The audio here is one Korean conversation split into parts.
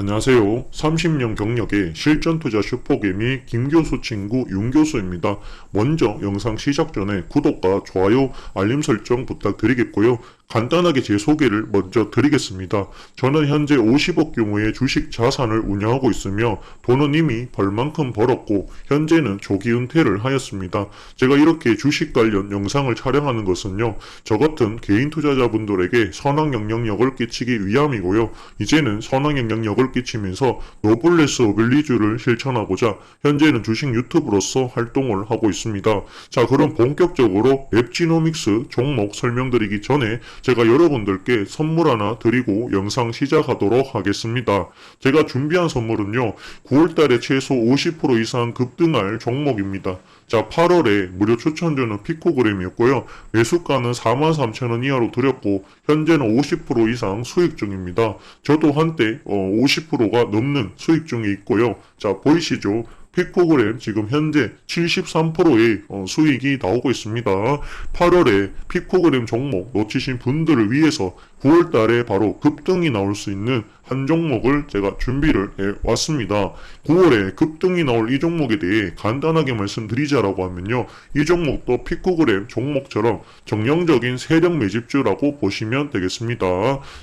안녕하세요. 30년 경력의 실전투자 슈퍼개미 김교수 친구 윤교수입니다. 먼저 영상 시작 전에 구독과 좋아요, 알림 설정 부탁드리겠고요. 간단하게 제 소개를 먼저 드리겠습니다. 저는 현재 50억 규모의 주식 자산을 운영하고 있으며 돈은 이미 벌만큼 벌었고 현재는 조기 은퇴를 하였습니다. 제가 이렇게 주식 관련 영상을 촬영하는 것은요. 저 같은 개인 투자자분들에게 선한 영향력을 끼치기 위함이고요. 이제는 선한 영향력을 끼치면서 노블레스 오빌리주를 실천하고자 현재는 주식 유튜브로서 활동을 하고 있습니다. 자, 그럼 본격적으로 랩지노믹스 종목 설명드리기 전에 제가 여러분들께 선물 하나 드리고 영상 시작하도록 하겠습니다. 제가 준비한 선물은요, 9월달에 최소 50% 이상 급등할 종목입니다. 자, 8월에 무료 추천주는 피코그램이었고요. 매수가는 43,000원 이하로 드렸고, 현재는 50% 이상 수익 중입니다. 저도 한때 어, 50%가 넘는 수익 중에 있고요. 자, 보이시죠? 피코그램 지금 현재 73%의 어, 수익이 나오고 있습니다. 8월에 피코그램 종목 놓치신 분들을 위해서 9월 달에 바로 급등이 나올 수 있는 한 종목을 제가 준비를 해 왔습니다. 9월에 급등이 나올 이 종목에 대해 간단하게 말씀드리자라고 하면요. 이 종목도 피코그램 종목처럼 정형적인 세력 매집주라고 보시면 되겠습니다.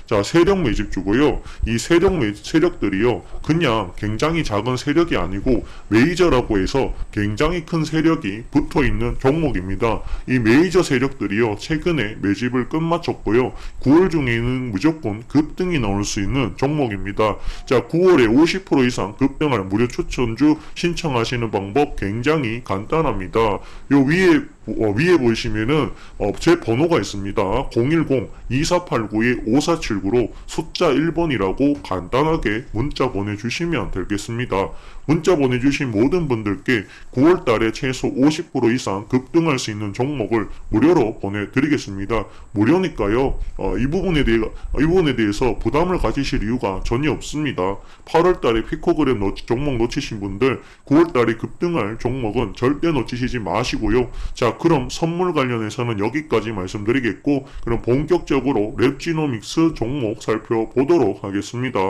자, 세력 매집주고요. 이 세력 매, 세력들이요. 그냥 굉장히 작은 세력이 아니고 메이저라고 해서 굉장히 큰 세력이 붙어 있는 종목입니다. 이 메이저 세력들이요. 최근에 매집을 끝마쳤고요. 9월 중 에는 무조건 급등이 나올 수 있는 종목입니다. 자, 9월에 50% 이상 급등할 무료 추천주 신청하시는 방법 굉장히 간단합니다. 요 위에 어, 위에 보시면은 어, 제 번호가 있습니다. 010-2489-5479로 숫자 1번이라고 간단하게 문자 보내주시면 되겠습니다. 문자 보내주신 모든 분들께 9월 달에 최소 50% 이상 급등할 수 있는 종목을 무료로 보내드리겠습니다. 무료니까요. 어, 이 부분에 대해 이 부분에 대해서 부담을 가지실 이유가 전혀 없습니다. 8월 달에 피코그램 놓, 종목 놓치신 분들 9월 달에 급등할 종목은 절대 놓치시지 마시고요. 자, 그럼 선물 관련해서는 여기까지 말씀드리겠고, 그럼 본격적으로 랩지노믹스 종목 살펴보도록 하겠습니다.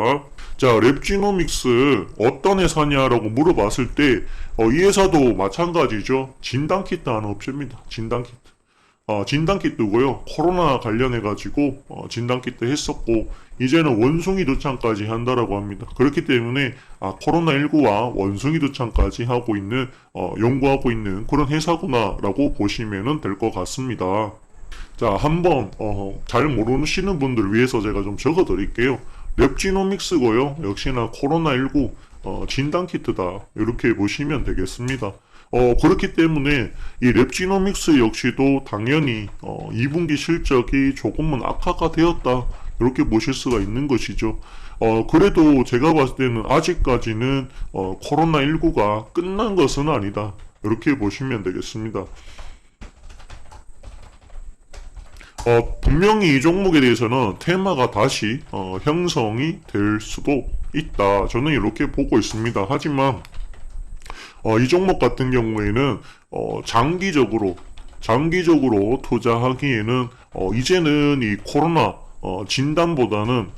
자, 랩지노믹스 어떤 회사냐라고 물어봤을 때, 어, 이 회사도 마찬가지죠. 진단키트 하는 업체입니다. 진단키트. 어, 진단키트고요. 코로나 관련해 가지고 어, 진단키트 했었고 이제는 원숭이 도창까지 한다라고 합니다. 그렇기 때문에 아, 코로나19와 원숭이 도창까지 하고 있는 어, 연구하고 있는 그런 회사구나라고 보시면 될 것 같습니다. 자, 한번 어, 잘 모르시는 분들 위해서 제가 좀 적어 드릴게요. 랩지노믹스고요. 역시나 코로나19 어, 진단키트다. 이렇게 보시면 되겠습니다. 어, 그렇기 때문에 이 랩지노믹스 역시도 당연히 어, 2분기 실적이 조금은 악화가 되었다. 이렇게 보실 수가 있는 것이죠. 어, 그래도 제가 봤을 때는 아직까지는 어, 코로나19가 끝난 것은 아니다. 이렇게 보시면 되겠습니다. 어, 분명히 이 종목에 대해서는 테마가 다시 어, 형성이 될 수도 있다. 저는 이렇게 보고 있습니다. 하지만 어, 이 종목 같은 경우에는 어, 장기적으로 장기적으로 투자하기에는 어, 이제는 이 코로나 어, 진단보다는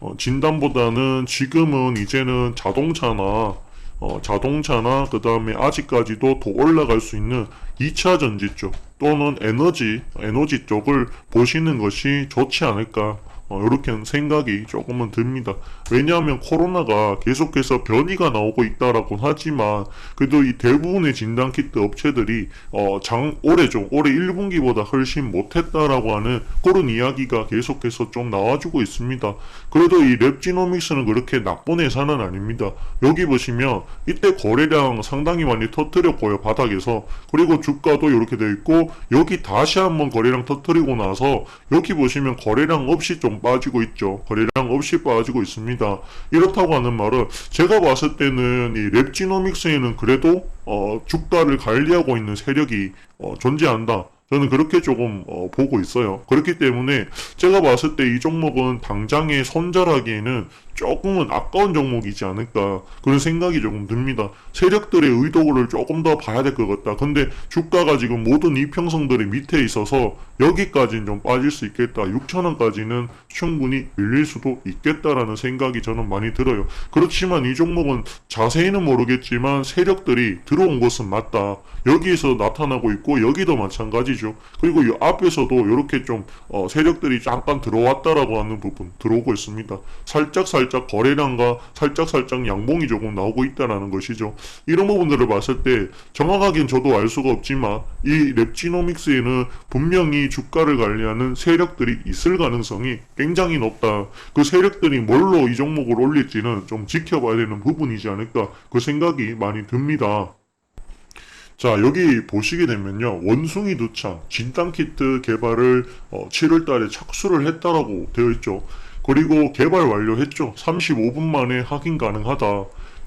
어, 진단보다는 지금은 이제는 자동차나 어, 자동차나 그 다음에 아직까지도 더 올라갈 수 있는 2차 전지 쪽 또는 에너지 에너지 쪽을 보시는 것이 좋지 않을까 어, 이렇게 생각이 조금은 듭니다. 왜냐하면 코로나가 계속해서 변이가 나오고 있다라고 하지만 그래도 이 대부분의 진단 키트 업체들이 어, 장 올해 좀 올해 1분기보다 훨씬 못했다라고 하는 그런 이야기가 계속해서 좀 나와주고 있습니다. 그래도 이 랩지노믹스는 그렇게 나쁜 회사는 아닙니다. 여기 보시면 이때 거래량 상당히 많이 터뜨렸고요 바닥에서 그리고 주가도 이렇게 되어 있고 여기 다시 한번 거래량 터뜨리고 나서 여기 보시면 거래량 없이 좀 빠지고 있죠. 거래량 없이 빠지고 있습니다. 이렇다고 하는 말은 제가 봤을 때는 이 랩지노믹스에는 그래도 어, 주가를 관리하고 있는 세력이 어, 존재한다. 저는 그렇게 조금 어, 보고 있어요. 그렇기 때문에 제가 봤을 때 이 종목은 당장에 손절하기에는 조금은 아까운 종목이지 않을까 그런 생각이 조금 듭니다. 세력들의 의도를 조금 더 봐야 될 것 같다. 근데 주가가 지금 모든 이평성들의 밑에 있어서 여기까지는 좀 빠질 수 있겠다. 6천원까지는 충분히 밀릴 수도 있겠다라는 생각이 저는 많이 들어요. 그렇지만 이 종목은 자세히는 모르겠지만 세력들이 들어온 것은 맞다. 여기에서 나타나고 있고 여기도 마찬가지죠. 그리고 이 앞에서도 이렇게 좀 어, 세력들이 잠깐 들어왔다라고 하는 부분 들어오고 있습니다. 살짝 살짝 거래량과 살짝 살짝 양봉이 조금 나오고 있다라는 것이죠. 이런 부분들을 봤을 때 정확하게는 저도 알 수가 없지만 이 랩지노믹스에는 분명히 주가를 관리하는 세력들이 있을 가능성이 굉장히 높다. 그 세력들이 뭘로 이 종목을 올릴지는 좀 지켜봐야 되는 부분이지 않을까 그 생각이 많이 듭니다. 자, 여기 보시게 되면요. 원숭이 두창 진단키트 개발을 어, 7월 달에 착수를 했다라고 되어 있죠. 그리고 개발 완료했죠. 35분 만에 확인 가능하다.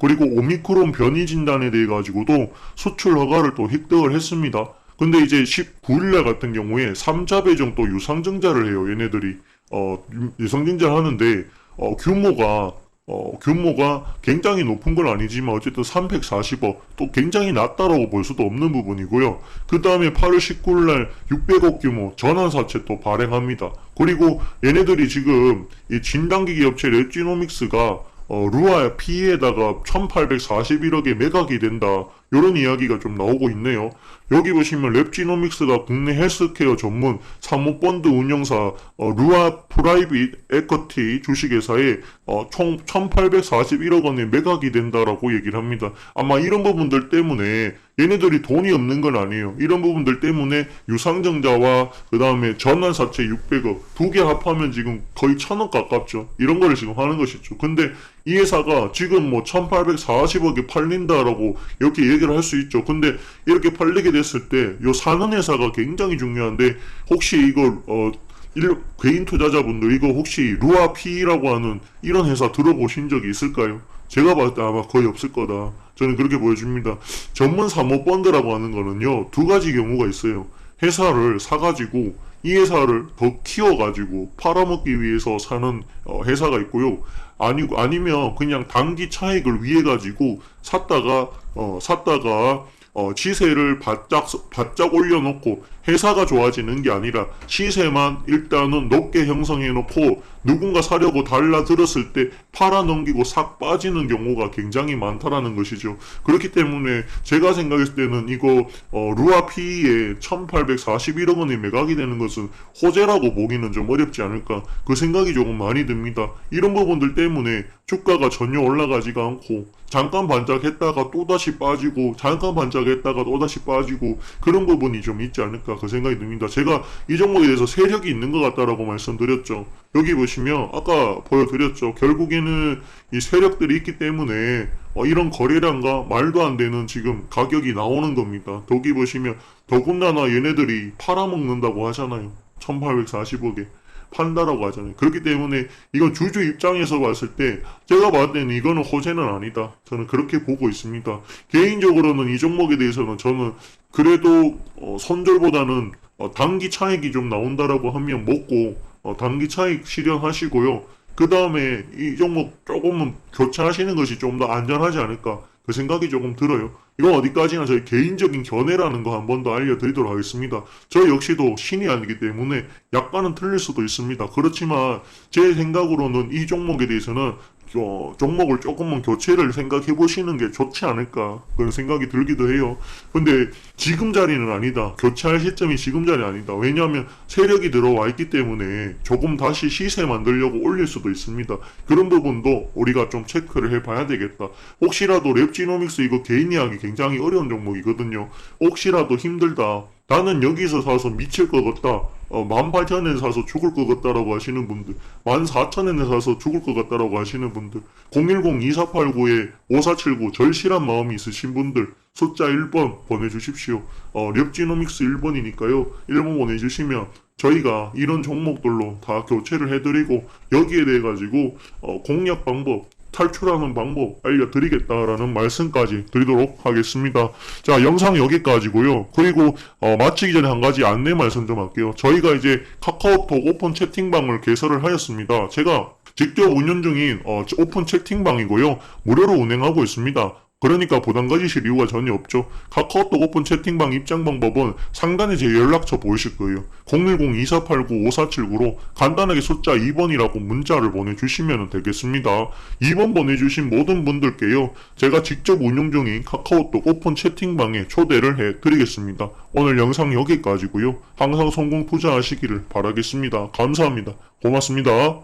그리고 오미크론 변이 진단에 대해 가지고도 수출 허가를 또 획득을 했습니다. 근데 이제 19일날 같은 경우에 3자 배정 또 유상증자를 해요. 얘네들이 어, 유- 유상증자를 하는데 어, 규모가 어, 규모가 굉장히 높은 건 아니지만 어쨌든 340억 또 굉장히 낮다라고 볼 수도 없는 부분이고요. 그 다음에 8월 19일 날 600억 규모 전환사채 또 발행합니다. 그리고 얘네들이 지금 이 진단기 기 업체 랩지노믹스가 어, 루아 P에다가 1841억에 매각이 된다. 이런 이야기가 좀 나오고 있네요. 여기 보시면 랩지노믹스가 국내 헬스케어 전문 사모펀드 운영사 어, 루아 프라이빗 에커티 주식회사에 어, 총 1841억 원에 매각이 된다라고 얘기를 합니다. 아마 이런 부분들 때문에 얘네들이 돈이 없는 건 아니에요. 이런 부분들 때문에 유상증자와 그 다음에 전환사채 600억 두 개 합하면 지금 거의 천억 가깝죠. 이런 거를 지금 하는 것이죠. 근데 이 회사가 지금 뭐 1840억에 팔린다라고 이렇게 얘기 를 할 수 있죠. 근데 이렇게 팔리게 됐을 때 요 사는 회사가 굉장히 중요한데 혹시 이걸 어 일, 개인 투자자분들 이거 혹시 루아 P라고 하는 이런 회사 들어보신 적이 있을까요? 제가 봤을 때 아마 거의 없을 거다. 저는 그렇게 보여줍니다. 전문 사모펀드라고 하는 거는요 두 가지 경우가 있어요. 회사를 사가지고 이 회사를 더 키워가지고 팔아먹기 위해서 사는 어, 회사가 있고요. 아니고 아니면 그냥 단기 차익을 위해 가지고 샀다가 어 샀다가 어 시세를 바짝 바짝 올려놓고 회사가 좋아지는 게 아니라 시세만 일단은 높게 형성해 놓고 누군가 사려고 달라들었을 때 팔아 넘기고 싹 빠지는 경우가 굉장히 많다라는 것이죠. 그렇기 때문에 제가 생각했을 때는 이거 어, 루아 P에 1841억 원이 매각이 되는 것은 호재라고 보기는 좀 어렵지 않을까 그 생각이 조금 많이 듭니다. 이런 부분들 때문에 주가가 전혀 올라가지가 않고 잠깐 반짝했다가 또다시 빠지고 잠깐 반짝했다가 또다시 빠지고 그런 부분이 좀 있지 않을까 그 생각이 듭니다. 제가 이 종목에 대해서 세력이 있는 것 같다라고 말씀드렸죠. 여기 보시면 아까 보여드렸죠. 결국에는 이 세력들이 있기 때문에 어, 이런 거래량과 말도 안 되는 지금 가격이 나오는 겁니다. 여기 보시면 더군다나 얘네들이 팔아먹는다고 하잖아요. 1840억에. 판다라고 하잖아요. 그렇기 때문에 이건 주주 입장에서 봤을 때 제가 봤을 때는 이거는 호재는 아니다. 저는 그렇게 보고 있습니다. 개인적으로는 이 종목에 대해서는 저는 그래도 어, 손절보다는 어, 단기 차익이 좀 나온다라고 하면 먹고 어, 단기 차익 실현하시고요. 그 다음에 이 종목 조금은 교체하시는 것이 좀 더 안전하지 않을까 그 생각이 조금 들어요. 이건 어디까지나 저희 개인적인 견해라는 거 한 번 더 알려드리도록 하겠습니다. 저 역시도 신이 아니기 때문에 약간은 틀릴 수도 있습니다. 그렇지만 제 생각으로는 이 종목에 대해서는 어, 종목을 조금만 교체를 생각해 보시는 게 좋지 않을까 그런 생각이 들기도 해요. 근데 지금 자리는 아니다. 교체할 시점이 지금 자리 아니다. 왜냐하면 세력이 들어와 있기 때문에 조금 다시 시세 만들려고 올릴 수도 있습니다. 그런 부분도 우리가 좀 체크를 해 봐야 되겠다. 혹시라도 랩지노믹스 이거 개인이 하기 굉장히 어려운 종목이거든요. 혹시라도 힘들다. 나는 여기서 사서 미칠 것 같다. 어, 18,000원에 사서 죽을 것 같다라고 하시는 분들, 14,000원에 사서 죽을 것 같다라고 하시는 분들, 010-2489-5479 절실한 마음이 있으신 분들, 숫자 1번 보내주십시오. 어, 렵지노믹스 1번이니까요. 1번 보내주시면 저희가 이런 종목들로 다 교체를 해드리고 여기에 대해 가지고 어, 공략 방법, 탈출하는 방법 알려드리겠다라는 말씀까지 드리도록 하겠습니다. 자, 영상 여기까지고요. 그리고 어, 마치기 전에 한 가지 안내 말씀 좀 할게요. 저희가 이제 카카오톡 오픈 채팅방을 개설을 하였습니다. 제가 직접 운영 중인 어, 오픈 채팅방이고요. 무료로 운행하고 있습니다. 그러니까 부담 가지실 이유가 전혀 없죠. 카카오톡 오픈 채팅방 입장 방법은 상단에 제 연락처 보이실 거예요. 010-2489-5479로 간단하게 숫자 2번이라고 문자를 보내주시면 되겠습니다. 2번 보내주신 모든 분들께요. 제가 직접 운영 중인 카카오톡 오픈 채팅방에 초대를 해드리겠습니다. 오늘 영상 여기까지고요. 항상 성공 투자하시기를 바라겠습니다. 감사합니다. 고맙습니다.